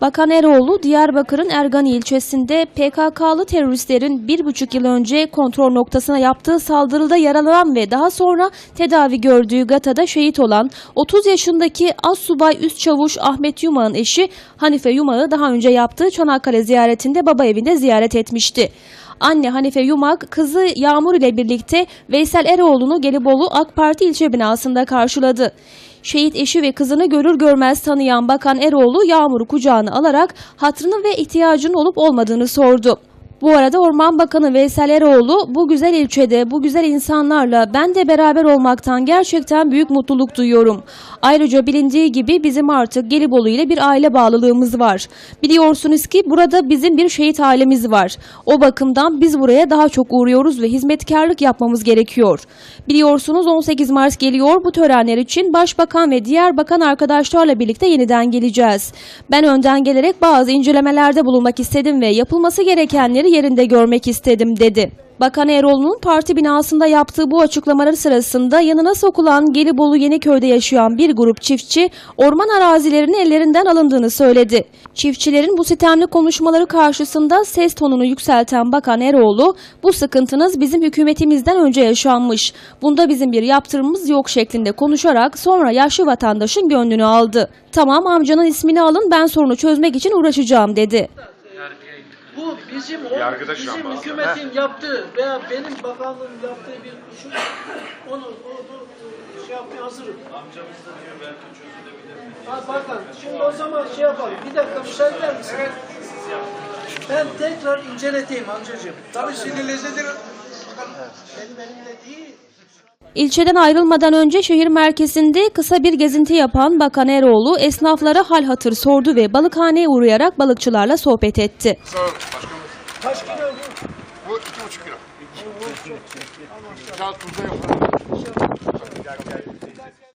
Bakan Eroğlu, Diyarbakır'ın Ergani ilçesinde PKK'lı teröristlerin bir buçuk yıl önce kontrol noktasına yaptığı saldırıda yaralanan ve daha sonra tedavi gördüğü Gata'da şehit olan 30 yaşındaki Assubay Üst Çavuş Ahmet Yumak'ın eşi Hanife Yumak'ı daha önce yaptığı Çanakkale ziyaretinde baba evinde ziyaret etmişti. Anne Hanife Yumak, kızı Yağmur ile birlikte Veysel Eroğlu'nu Gelibolu AK Parti ilçe binasında karşıladı. Şehit eşi ve kızını görür görmez tanıyan Bakan Eroğlu Yağmur'u kucağına alarak hatrını ve ihtiyacının olup olmadığını sordu. Bu arada Orman Bakanı Veysel Eroğlu bu güzel ilçede bu güzel insanlarla ben de beraber olmaktan gerçekten büyük mutluluk duyuyorum. Ayrıca bilindiği gibi bizim artık Gelibolu ile bir aile bağlılığımız var. Biliyorsunuz ki burada bizim bir şehit ailemiz var. O bakımdan biz buraya daha çok uğruyoruz ve hizmetkarlık yapmamız gerekiyor. Biliyorsunuz 18 Mart geliyor. Bu törenler için Başbakan ve diğer bakan arkadaşlarla birlikte yeniden geleceğiz. Ben önden gelerek bazı incelemelerde bulunmak istedim ve yapılması gerekenleri yerinde görmek istedim dedi. Bakan Eroğlu'nun parti binasında yaptığı bu açıklamaları sırasında yanına sokulan Gelibolu Yeniköy'de yaşayan bir grup çiftçi orman arazilerinin ellerinden alındığını söyledi. Çiftçilerin bu sitemli konuşmaları karşısında ses tonunu yükselten Bakan Eroğlu bu sıkıntınız bizim hükümetimizden önce yaşanmış. Bunda bizim bir yaptırımımız yok şeklinde konuşarak sonra yaşlı vatandaşın gönlünü aldı. Tamam amcanın ismini alın ben sorunu çözmek için uğraşacağım dedi. Bizim o Yargıda şu an bizim hükümetin yaptığı veya benim bakanlığım yaptığı bir şu onu onu şey yapmaya hazırım. Amcamız da diyor belki çözülebilir. Ha bakan şimdi o zaman şey yapalım. Bir dakika müsaade eder misin? Ben tekrar inceleteyim amcacığım. Tabii sinirlenir. Benim elimde değil. İlçeden ayrılmadan önce şehir merkezinde kısa bir gezinti yapan Bakan Eroğlu esnaflara hal hatır sordu ve balıkhaneye uğrayarak balıkçılarla sohbet etti. Sağ olun. Buçuk kilo. Biraz tuzda.